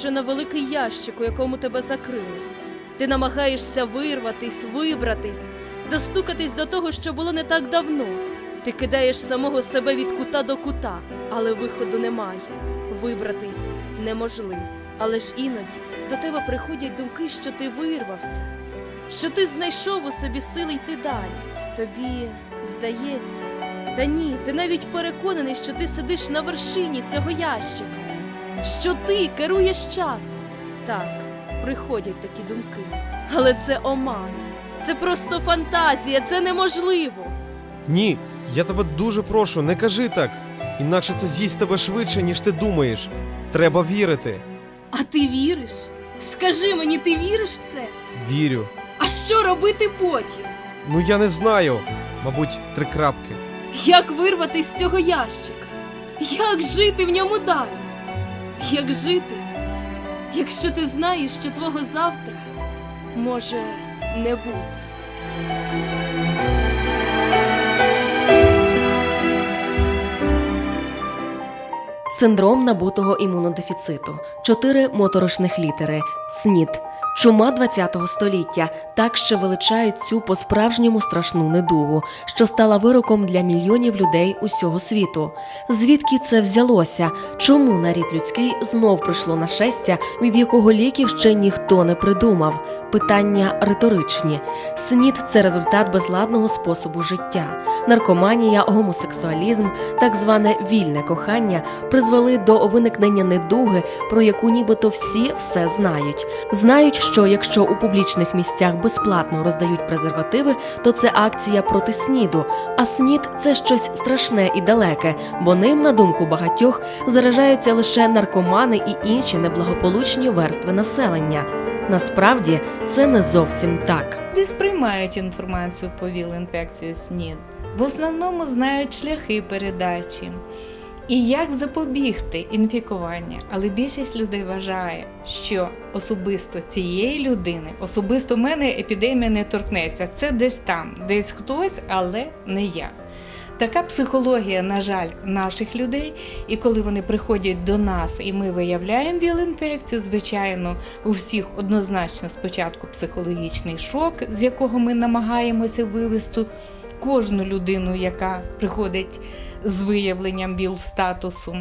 Схоже на великий ящик, у якому тебе закрили. Ти намагаєшся вирватись, вибратись, достукатись до того, що було не так давно. Ти кидаєш самого себе від кута до кута, але виходу немає. Вибратись неможливо. Але ж іноді до тебе приходять думки, що ти вирвався, що ти знайшов у собі сили йти далі. Тобі здається, та ні, ти навіть переконаний, що ти сидиш на вершині цього ящика, що ти керуєш часом. Так, приходять такі думки. Але це оман. Це просто фантазія, це неможливо. Ні, я тебе дуже прошу, не кажи так. Інакше це з'їсть тебе швидше, ніж ти думаєш. Треба вірити. А ти віриш? Скажи мені, ти віриш в це? Вірю. А що робити потім? Ну я не знаю. Мабуть, три крапки. Як вирватися з цього ящика? Як жити в ньому далі? Як жити, якщо ти знаєш, що твого завтра може не бути? Синдром набутого імунодефіциту, чотири моторошних літери, СНІД, чума ХХ століття. Так ще величають цю по-справжньому страшну недугу, що стала вироком для мільйонів людей усього світу. Звідки це взялося? Чому на рід людський знов прийшло нашестя, від якого ліків ще ніхто не придумав? Питання риторичні. СНІД це результат безладного способу життя. Наркоманія, гомосексуалізм, так зване вільне кохання призвели до виникнення недуги, про яку нібито всі все знають. Знають, що якщо у публічних місцях безплатно роздають презервативи, то це акція проти сніду. А снід це щось страшне і далеке, бо ним, на думку багатьох, заражаються лише наркомани і інші неблагополучні верстви населення. Насправді це не зовсім так. Люди сприймають інформацію по ВІЛ-інфекцію СНІД. В основному знають шляхи передачі і як запобігти інфікуванню. Але більшість людей вважає, що особисто цієї людини, особисто мене епідемія не торкнеться. Це десь там, десь хтось, але не я. Така психологія, на жаль, наших людей. І коли вони приходять до нас і ми виявляємо ВІЛ-інфекцію, звичайно, у всіх однозначно спочатку психологічний шок, з якого ми намагаємося вивести кожну людину, яка приходить з виявленням ВІЛ-статусу.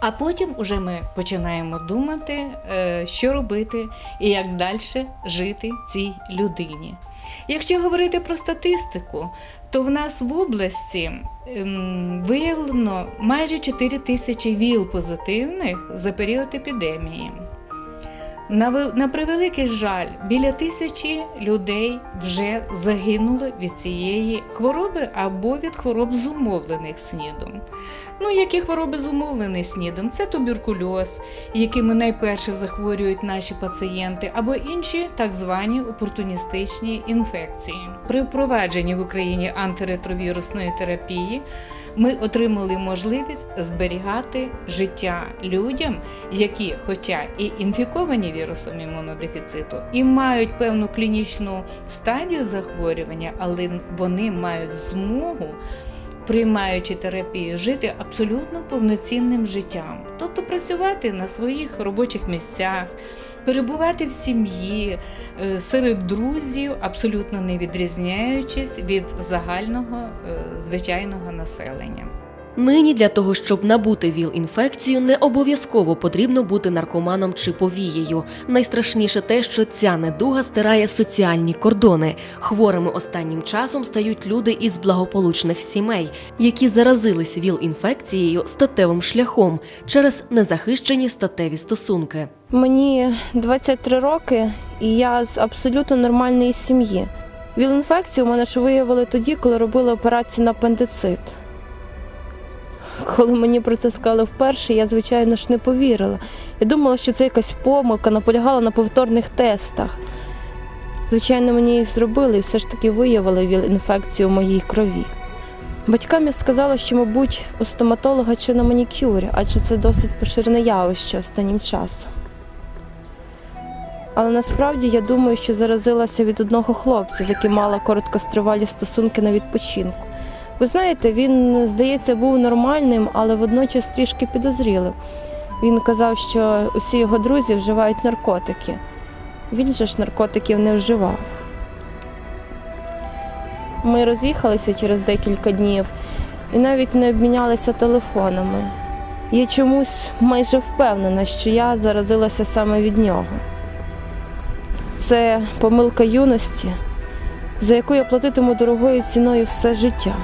А потім уже ми починаємо думати, е, що робити і як далі жити цій людині. Якщо говорити про статистику, то в нас в області ем, виявлено майже 4 тисячі ВІЛ-позитивних за період епідемії. На, превеликий жаль, біля тисячі людей вже загинули від цієї хвороби або від хвороб зумовлених снідом. Ну, які хвороби зумовлені снідом? Це туберкульоз, якими найперше захворюють наші пацієнти, або інші так звані опортуністичні інфекції. При впровадженні в Україні антиретровірусної терапії ми отримали можливість зберігати життя людям, які, хоча і інфіковані вірусом імунодефіциту, і мають певну клінічну стадію захворювання, але вони мають змогу. Приймаючи терапію, жити абсолютно повноцінним життям, тобто працювати на своїх робочих місцях, перебувати в сім'ї е, серед друзів, абсолютно не відрізняючись від загального е, звичайного населення. Нині для того, щоб набути ВІЛ-інфекцію, не обов'язково потрібно бути наркоманом чи повією. Найстрашніше те, що ця недуга стирає соціальні кордони. Хворими останнім часом стають люди із благополучних сімей, які заразились ВІЛ-інфекцією статевим шляхом через незахищені статеві стосунки. Мені 23 роки, і я з абсолютно нормальної сім'ї. ВІЛ-інфекцію мене ж виявили тоді, коли робили операцію на апендицит. Коли мені про це сказали вперше, я, звичайно ж, не повірила. Я думала, що це якась помилка, наполягала на повторних тестах. Звичайно, мені їх зробили і все ж таки виявили ВІЛ-інфекцію в моїй крові. Батькам я сказала, що, мабуть, у стоматолога чи на манікюрі, адже це досить поширене явище останнім часом. Але насправді я думаю, що заразилася від одного хлопця, з яким мала короткостривалі стосунки на відпочинку. Ви знаєте, він, здається, був нормальним, але водночас трішки підозрілим. Він казав, що усі його друзі вживають наркотики. Він же ж наркотиків не вживав. Ми роз'їхалися через декілька днів і навіть не обмінялися телефонами. Я чомусь майже впевнена, що я заразилася саме від нього. Це помилка юності, за яку я платитиму дорогою ціною все життя.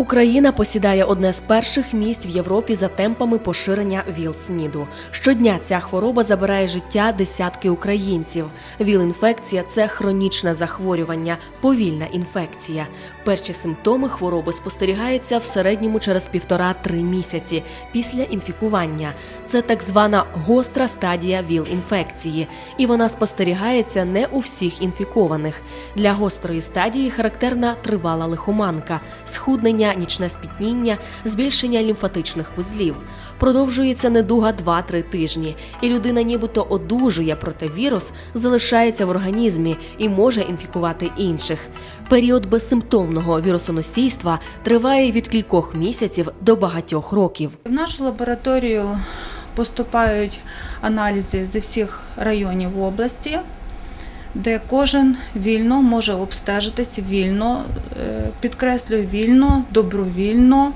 Україна посідає одне з перших місць в Європі за темпами поширення ВІЛ-СНІДу. Щодня ця хвороба забирає життя десятки українців. ВІЛ-інфекція це хронічне захворювання, повільна інфекція. Перші симптоми хвороби спостерігаються в середньому через півтора-три місяці після інфікування. Це так звана гостра стадія ВІЛ-інфекції, і вона спостерігається не у всіх інфікованих. Для гострої стадії характерна тривала лихоманка, схуднення, нічне спітніння, збільшення лімфатичних вузлів. Продовжується недуга 2-3 тижні, і людина нібито одужує, проте вірус залишається в організмі і може інфікувати інших. Період безсимптомного вірусоносійства триває від кількох місяців до багатьох років. В нашу лабораторію поступають аналізи зі всіх районів області, де кожен вільно може обстежитись вільно, е, підкреслюю, вільно, добровільно,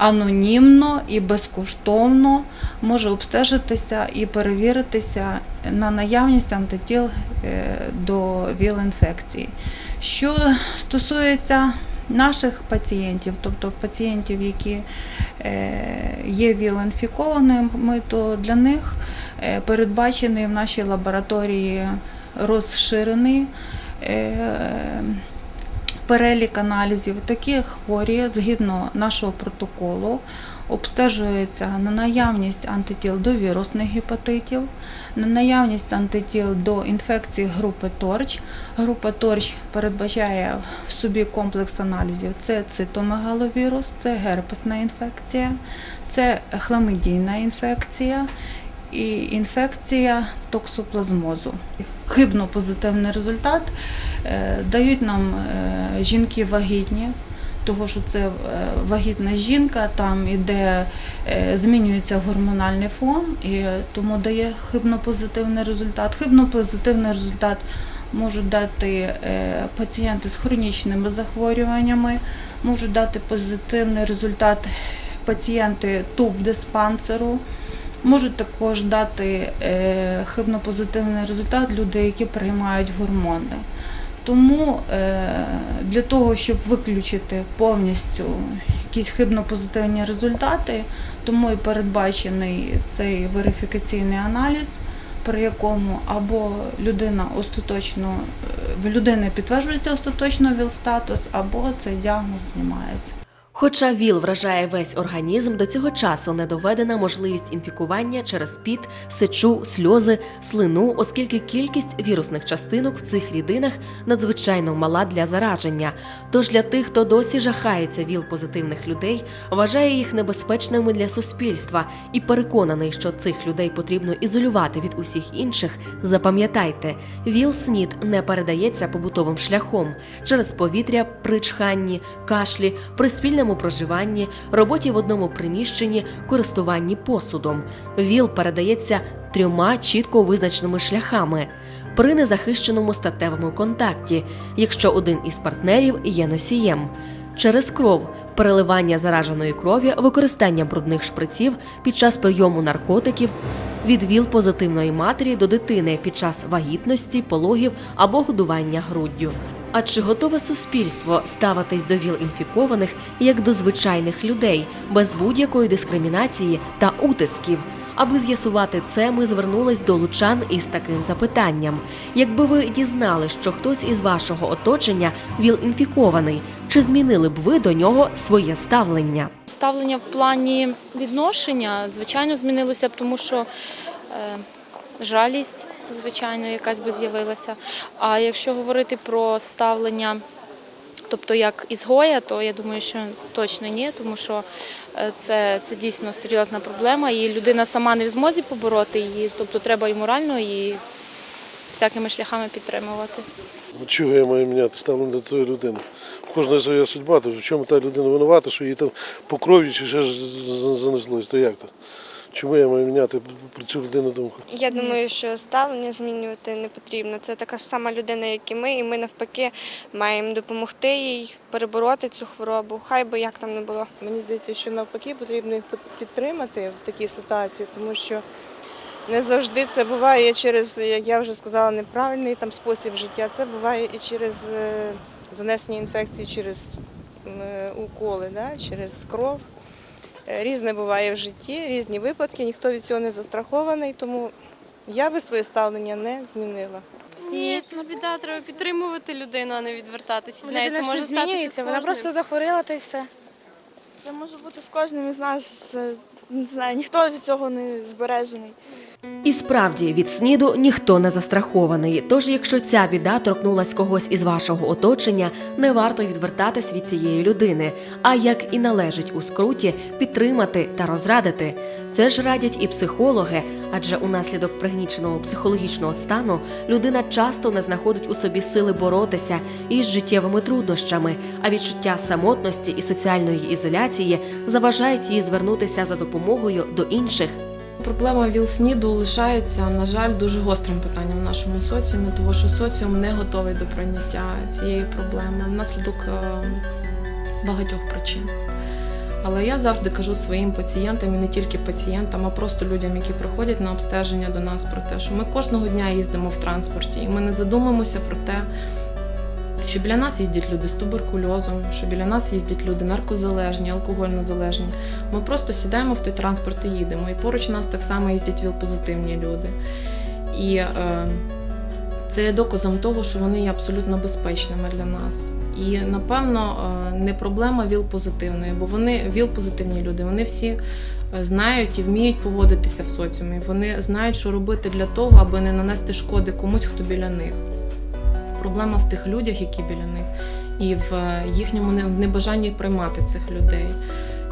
анонімно і безкоштовно може обстежитися і перевіритися на наявність антитіл е, до ВІЛ-інфекції. Що стосується наших пацієнтів, тобто пацієнтів, які е, є ВІЛ-інфікованими, то для них е, передбачений в нашій лабораторії розширений перелік аналізів. Такі хворі, згідно нашого протоколу, обстежуються на наявність антитіл до вірусних гепатитів, на наявність антитіл до інфекції групи ТОРЧ. Група ТОРЧ передбачає в собі комплекс аналізів. Це цитомегаловірус, це герпесна інфекція, це хламидійна інфекція і інфекція токсоплазмозу. Хибно позитивний результат е, дають нам е, жінки вагітні, того що це е, вагітна жінка, там іде, змінюється гормональний фон, і тому дає хибно-позитивний результат. Хибно-позитивний результат можуть дати пацієнти з хронічними захворюваннями, можуть дати позитивний результат пацієнти туб-диспансеру. Можуть також дати е, хибно-позитивний результат люди, які приймають гормони. Тому е, для того, щоб виключити повністю якісь хибно-позитивні результати, тому і передбачений цей верифікаційний аналіз, при якому або людина остаточно е, в людини підтверджується остаточно ВІЛ-статус, або цей діагноз знімається. Хоча ВІЛ вражає весь організм, до цього часу не доведена можливість інфікування через піт, сечу, сльози, слину, оскільки кількість вірусних частинок в цих рідинах надзвичайно мала для зараження. Тож для тих, хто досі жахається ВІЛ позитивних людей, вважає їх небезпечними для суспільства і переконаний, що цих людей потрібно ізолювати від усіх інших. Запам'ятайте, ВІЛ СНІД не передається побутовим шляхом через повітря при чханні, кашлі, при спільному проживанні, роботі в одному приміщенні, користуванні посудом. ВІЛ передається трьома чітко визначеними шляхами. При незахищеному статевому контакті, якщо один із партнерів є носієм, через кров, переливання зараженої крові, використання брудних шприців під час прийому наркотиків, від ВІЛ позитивної матері до дитини під час вагітності, пологів або годування груддю. А чи готове суспільство ставитись до ВІЛ-інфікованих як до звичайних людей без будь-якої дискримінації та утисків? Аби з'ясувати це, ми звернулись до лучан із таким запитанням: якби ви дізнали, що хтось із вашого оточення ВІЛ-інфікований, чи змінили б ви до нього своє ставлення? Ставлення в плані відношення, звичайно, змінилося б, тому що е, жалість, звичайно, якась би з'явилася. А якщо говорити про ставлення, тобто як ізгоя, то я думаю, що точно ні, тому що е, це, це дійсно серйозна проблема, і людина сама не в змозі побороти її, тобто треба і морально, і всякими шляхами підтримувати. Чого я маю міняти ставлення до тої людини? У кожної своя судьба, то в чому та людина винувата, що її там по крові чи ще занеслось, то як то? Чому я маю міняти про цю людину думку? Я думаю, що ставлення змінювати не потрібно. Це така ж сама людина, як і ми, і ми навпаки маємо допомогти їй перебороти цю хворобу. Хай би як там не було. Мені здається, що навпаки потрібно їх підтримати в такій ситуації, тому що не завжди це буває через, як я вже сказала, неправильний там спосіб життя. Це буває і через е, занесення інфекції, через е, уколи, да? через кров. Е, Різне буває в житті, різні випадки, ніхто від цього не застрахований, тому я би своє ставлення не змінила. Ні, це ж біда, треба підтримувати людину, а не відвертатись від неї. Це може статися змінюється, вона просто захворіла та й все. Це може бути з кожним із нас. Не знаю, ніхто від цього не збережений. І справді від сніду ніхто не застрахований. Тож, якщо ця біда торкнулась когось із вашого оточення, не варто відвертатись від цієї людини, а як і належить у скруті, підтримати та розрадити. Це ж радять і психологи, адже унаслідок пригніченого психологічного стану людина часто не знаходить у собі сили боротися із життєвими труднощами, а відчуття самотності і соціальної ізоляції заважають їй звернутися за допомогою до інших. Проблема ВІЛ-СНІДу лишається, на жаль, дуже гострим питанням в нашому соціумі, тому що соціум не готовий до прийняття цієї проблеми внаслідок е, багатьох причин. Але я завжди кажу своїм пацієнтам і не тільки пацієнтам, а просто людям, які приходять на обстеження до нас про те, що ми кожного дня їздимо в транспорті, і ми не задумуємося про те, що біля нас їздять люди з туберкульозом, що біля нас їздять люди наркозалежні, алкогольнозалежні. Ми просто сідаємо в той транспорт і їдемо. І поруч нас так само їздять ВІЛ-позитивні люди. І е, це є доказом того, що вони є абсолютно безпечними для нас. І напевно е, не проблема ВІЛ-позитивної, бо вони ВІЛ-позитивні люди, вони всі е, знають і вміють поводитися в соціумі. Вони знають, що робити для того, аби не нанести шкоди комусь, хто біля них. Проблема в тих людях, які біля них, і в е, їхньому небажанні приймати цих людей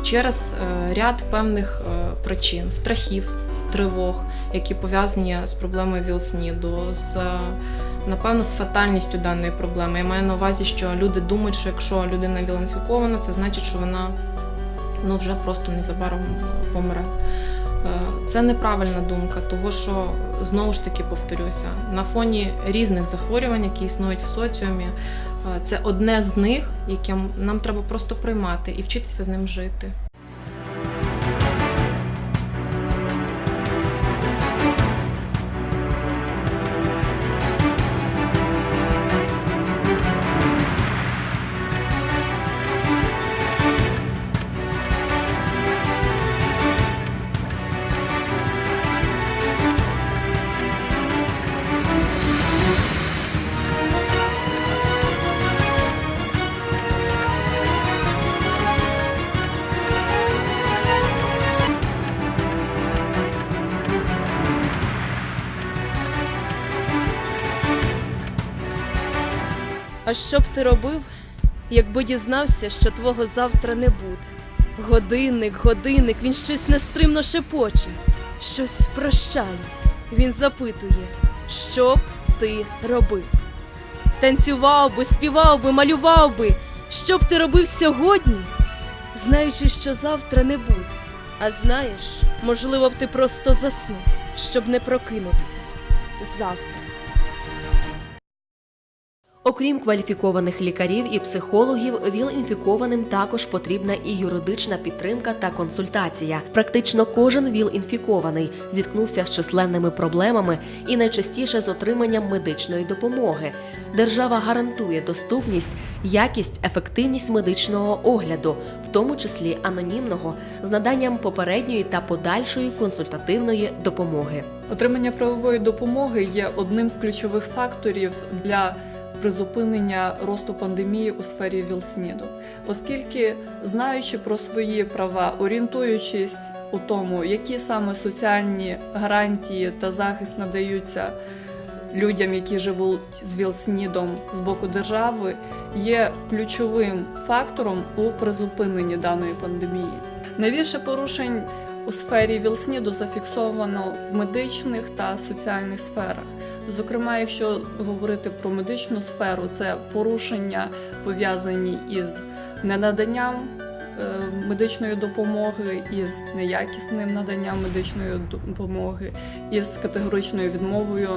через е, ряд певних е, причин, страхів, тривог, які пов'язані з проблемою ВІЛ-СНІДу, з напевно з фатальністю даної проблеми. Я маю на увазі, що люди думають, що якщо людина ВІЛ-інфікована, це значить, що вона ну вже просто незабаром помре. Е, Це неправильна думка, тому що знову ж таки повторюся, на фоні різних захворювань, які існують в соціумі, е, це одне з них, яке нам треба просто приймати і вчитися з ним жити. А що б ти робив, якби дізнався, що твого завтра не буде? Годинник, годинник, він щось нестримно шепоче, щось прощальне. Він запитує, що б ти робив? Танцював би, співав би, малював би. Що б ти робив сьогодні, знаючи, що завтра не буде. А знаєш, можливо б ти просто заснув, щоб не прокинутись завтра. Окрім кваліфікованих лікарів і психологів, ВІЛ-інфікованим також потрібна і юридична підтримка та консультація. Практично кожен ВІЛ-інфікований зіткнувся з численними проблемами і найчастіше з отриманням медичної допомоги. Держава гарантує доступність, якість, ефективність медичного огляду, в тому числі анонімного, з наданням попередньої та подальшої консультативної допомоги. Отримання правової допомоги є одним з ключових факторів для призупинення росту пандемії у сфері ВІЛ-СНІДу, оскільки, знаючи про свої права, орієнтуючись у тому, які саме соціальні гарантії та захист надаються людям, які живуть з ВІЛ-СНІДом з боку держави, є ключовим фактором у призупиненні даної пандемії. Найбільше порушень у сфері ВІЛ-СНІДу зафіксовано в медичних та соціальних сферах. Зокрема, якщо говорити про медичну сферу, це порушення пов'язані із ненаданням е, медичної допомоги із неякісним наданням медичної допомоги, із категоричною відмовою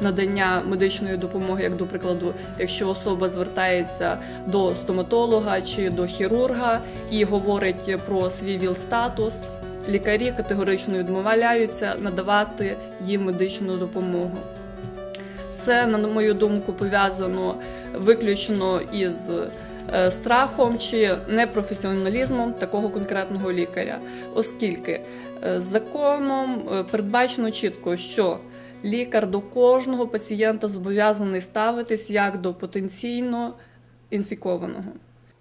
надання медичної допомоги, як до прикладу, якщо особа звертається до стоматолога чи до хірурга і говорить про свій ВІЛ-статус, лікарі категорично відмовляються надавати їм медичну допомогу. Це, на мою думку, пов'язано виключно із е, страхом чи непрофесіоналізмом такого конкретного лікаря, оскільки е, законом е, передбачено чітко, що лікар до кожного пацієнта зобов'язаний ставитись як до потенційно інфікованого.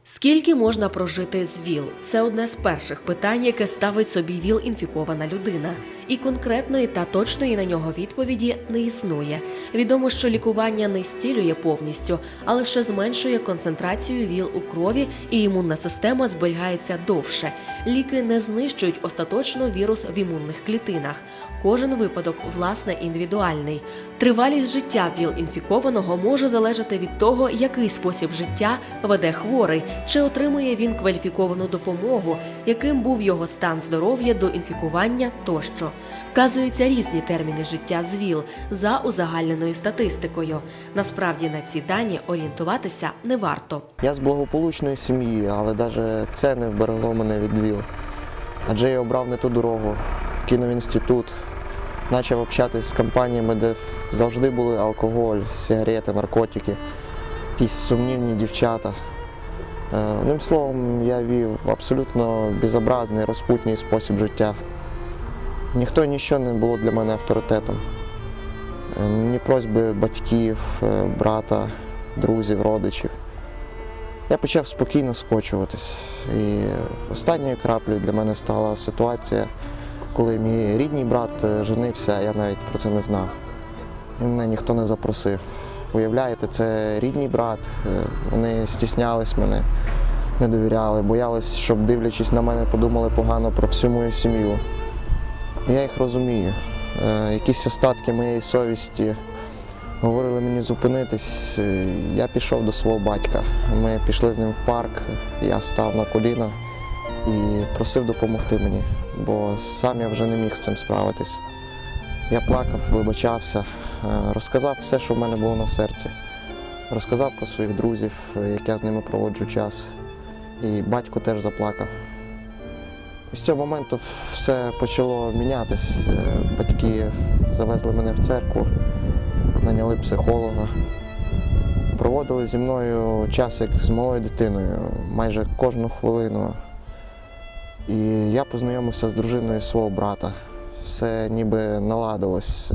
Скільки можна прожити з ВІЛ? Це одне з перших питань, яке ставить собі ВІЛ-інфікована людина. І конкретної та точної на нього відповіді не існує. Відомо, що лікування не зцілює повністю, а лише зменшує концентрацію ВІЛ у крові, і імунна система зберігається довше. Ліки не знищують остаточно вірус в імунних клітинах. Кожен випадок власне індивідуальний. Тривалість життя ВІЛ-інфікованого може залежати від того, який спосіб життя веде хворий, чи отримує він кваліфіковану допомогу, яким був його стан здоров'я до інфікування тощо. Вказуються різні терміни життя з ВІЛ за узагальненою статистикою. Насправді на ці дані орієнтуватися не варто. Я з благополучної сім'ї, але навіть це не вберегло мене від ВІЛ. Адже я обрав не ту дорогу, кинув інститут, почав общатися з компаніями, де завжди були алкоголь, сигарети, наркотики, якісь сумнівні дівчата. Е, Одним словом, я вів абсолютно безобразний, розпутній спосіб життя. Ніхто і ніщо не було для мене авторитетом. Е, Ні просьби батьків, е, брата, друзів, родичів. Я почав спокійно скочуватись. І останньою краплею для мене стала ситуація, коли мій рідний брат е, женився, я навіть про це не знав. І мене ніхто не запросив. Уявляєте, це рідний брат, е, вони стіснялись мене, не довіряли, боялись, щоб дивлячись на мене, подумали погано про всю мою сім'ю. Я їх розумію. Е, Якісь остатки моєї совісті говорили мені зупинитись. Я пішов до свого батька. Ми пішли з ним в парк, я став на коліна і просив допомогти мені, бо сам я вже не міг з цим справитись. Я плакав, вибачався, е, розказав все, що в мене було на серці. Розказав про своїх друзів, як я з ними проводжу час. І батько теж заплакав. І з цього моменту все почало мінятись. Е, Батьки завезли мене в церкву, наняли психолога. Проводили зі мною час як з малою дитиною, майже кожну хвилину. І я познайомився з дружиною свого брата. Все ніби наладилось.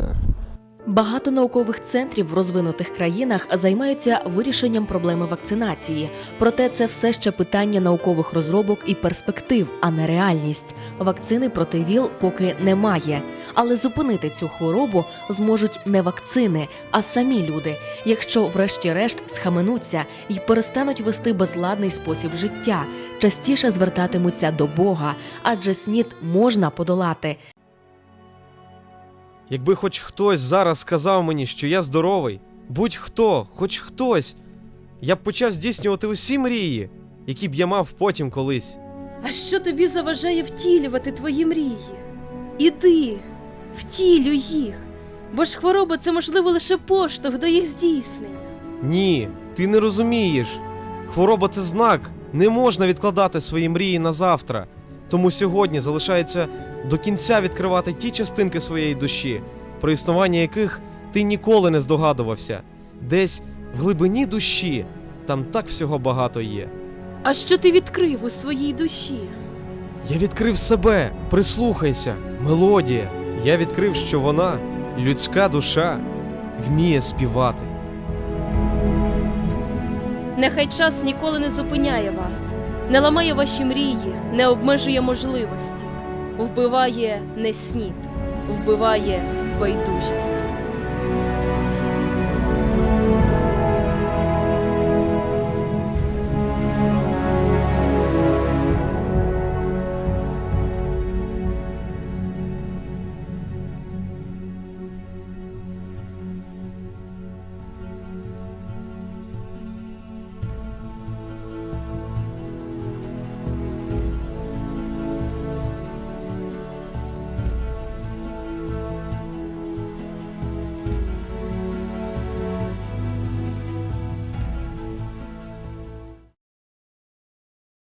Багато наукових центрів в розвинутих країнах займаються вирішенням проблеми вакцинації. Проте це все ще питання наукових розробок і перспектив, а не реальність. Вакцини проти ВІЛ поки немає. Але зупинити цю хворобу зможуть не вакцини, а самі люди, якщо врешті-решт схаменуться і перестануть вести безладний спосіб життя, частіше звертатимуться до Бога, адже снід можна подолати. Якби хоч хтось зараз сказав мені, що я здоровий, будь-хто, хоч хтось, я б почав здійснювати усі мрії, які б я мав потім колись. А що тобі заважає втілювати твої мрії? Іди, втілюй їх, бо ж хвороба це можливо лише поштовх до їх здійснення. Ні, ти не розумієш. Хвороба це знак. Не можна відкладати свої мрії на завтра. Тому сьогодні залишається до кінця відкривати ті частинки своєї душі, про існування яких ти ніколи не здогадувався. Десь в глибині душі там так всього багато є. А що ти відкрив у своїй душі? Я відкрив себе, прислухайся, мелодія. Я відкрив, що вона, людська душа, вміє співати. Нехай час ніколи не зупиняє вас, не ламає ваші мрії, не обмежує можливості, вбиває не снід, вбиває байдужість.